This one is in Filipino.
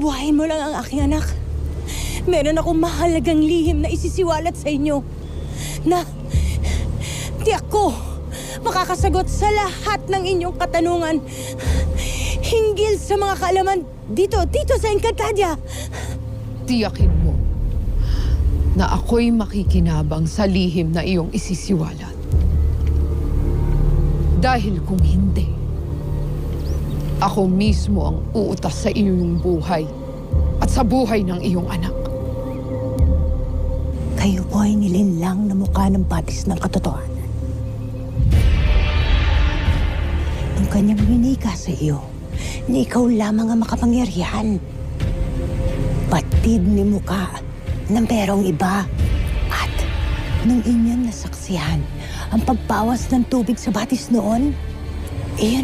Bubuhayin mo lang ang aking anak. Meron akong mahalagang lihim na isisiwalat sa inyo. Na, di ako makakasagot sa lahat ng inyong katanungan hinggil sa mga kaalaman dito, dito sa Encantadia. Tiyakin mo na ako'y makikinabang sa lihim na iyong isisiwalat. Dahil kung hindi, ako mismo ang uutas sa iyong buhay at sa buhay ng iyong anak. Kayo po ay nilinlang na mukha ng batis ng katotohanan. Nung kanyang winika sa iyo, na ikaw lamang ang makapangyarihan. Patid ni muka na merong iba. At nung inyong nasaksihan ang pagbawas ng tubig sa batis noon, iyon